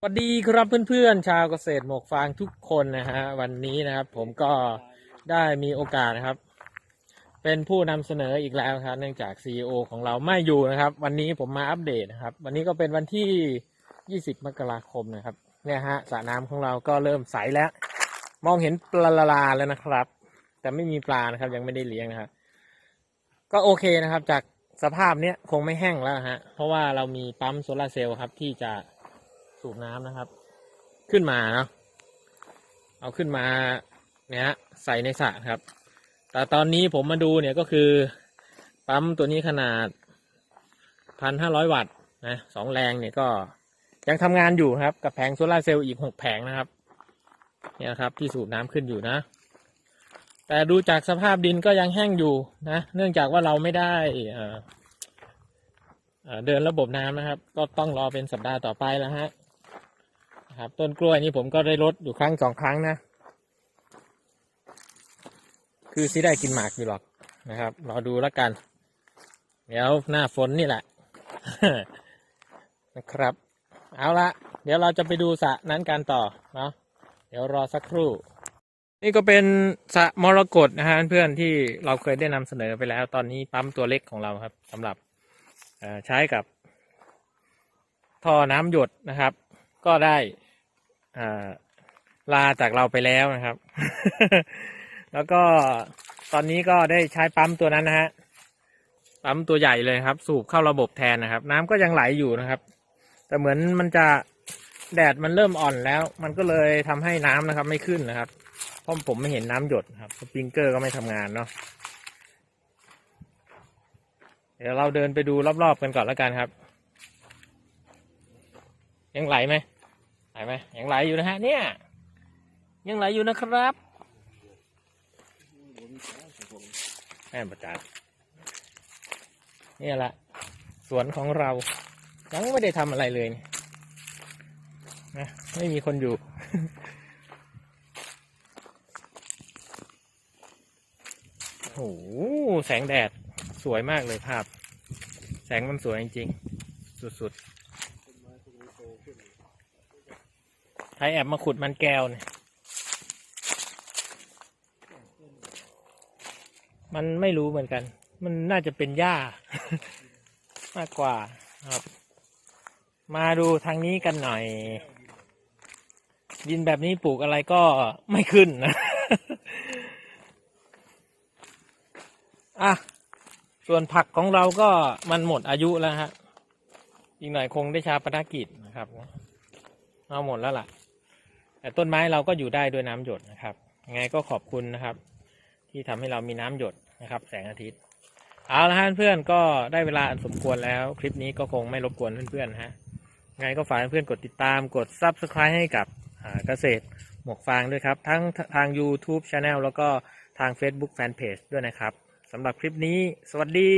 สวัสดีครับเพื่อนๆ ชาวเกษตรหมวกฟางทุกคนนะฮะวันนี้นะครับ ผมก็ได้มีโอกาสนะครับ เป็นผู้นำเสนออีกแล้วครับ เนื่องจาก CEO ของเราไม่อยู่นะครับ วันนี้ผมมาอัปเดตนะครับ วันนี้ก็เป็นวันที่ 20 มกราคมนะครับ เนี่ยฮะสระน้ำของเราก็เริ่มใสแล้ว มองเห็นปลาลาแล้วนะครับ แต่ไม่มีปลานะครับ ยังไม่ได้เลี้ยงนะครับก็โอเคนะครับ จากสภาพเนี้ยคงไม่แห้งแล้วฮะเพราะว่าเรามีปั๊มโซลาร์เซลล์ครับที่จะ สูบน้ำนะครับ ขึ้นมาเนาะเอาขึ้นมาเนี่ยใส่ในสระครับ แต่ตอนนี้ผมมาดูเนี่ยก็คือปั๊มตัวนี้ขนาดพันห้าร้อยวัตต์นะสองแรงเนี่ยก็ยังทำงานอยู่ครับ กับแผงโซลาเซลล์อีกหกแผงนะครับ เนี่ยครับที่สูบน้ำขึ้นอยู่นะ แต่ดูจากสภาพดินก็ยังแห้งอยู่นะ เนื่องจากว่าเราไม่ได้เดินระบบน้ำนะครับ ก็ต้องรอเป็นสัปดาห์ต่อไปแล้วฮะ ครับ ต้นกล้วยนี่ผมก็ได้ลดอยู่ครั้งสองครั้งนะ คือสิได้กินหมากอยู่หรอกนะครับรอดูแล้วกัน เดี๋ยวหน้าฝนนี่แหละนะครับ เอาละเดี๋ยวเราจะไปดูสระนั้นกันต่อเนาะเดี๋ยวรอสักครู่ นี่ก็เป็นสระมรกตนะฮะเพื่อนที่เราเคยได้นำเสนอไปแล้ว ตอนนี้ปั๊มตัวเล็กของเราครับสำหรับใช้กับท่อน้ำหยดนะครับ ก็ได้ ลาจากเราไปแล้วนะครับ แล้วก็ตอนนี้ก็ได้ใช้ปั๊มตัวนั้นนะฮะ ปั๊มตัวใหญ่เลยครับ สูบเข้าระบบแทนนะครับ น้ำก็ยังไหลอยู่นะครับ แต่เหมือนมันจะแดดมันเริ่มอ่อนแล้ว มันก็เลยทำให้น้ำนะครับ ไม่ขึ้นนะครับเพราะผมไม่เห็นน้ำหยดครับสปริงเกอร์ก็ไม่ทำงานเนาะเดี๋ยวเราเดินไปดูรอบๆกันก่อนแล้วกันครับ ยังไหลไหม หลไหมยังไหลอยู่นะฮะเนี่ย ยังไหลอยู่นะครับแม่ประจัดเนี่ยละสวนของเรา ยังไม่ได้ทำอะไรเลยเนี่ยนะไม่มีคนอยู่ โอ้โหแสงแดดสวยมากเลยภาพ แสงมันสวยจริงๆ สุดๆ ใครแอบมาขุดมันแก้วเนี่ย มันไม่รู้เหมือนกัน มันน่าจะเป็นหญ้า มากกว่าครับ มาดูทางนี้กันหน่อย ดินแบบนี้ปลูกอะไรก็ไม่ขึ้นนะอะส่วนผักของเราก็มันหมดอายุแล้วฮะ อีกหน่อยคงได้ชาปนกิจนะครับ เอาหมดแล้วล่ะ แต่ต้นไม้เราก็อยู่ได้ด้วยน้ำหยดนะครับยังไงก็ขอบคุณนะครับ ที่ทำให้เรามีน้ำหยดนะครับ แสงอาทิตย์ เอาละฮะเพื่อนก็ได้เวลาอันสมควรแล้ว คลิปนี้ก็คงไม่รบกวนเพื่อนๆนะฮะยังไงก็ฝากเพื่อนกดติดตามกด Subscribe ให้กับเกษตรหมวกฟางด้วยครับ ทั้งทาง YouTube Channel แล้วก็ทาง Facebook Fanpage ด้วยนะครับสำหรับคลิปนี้ สวัสดี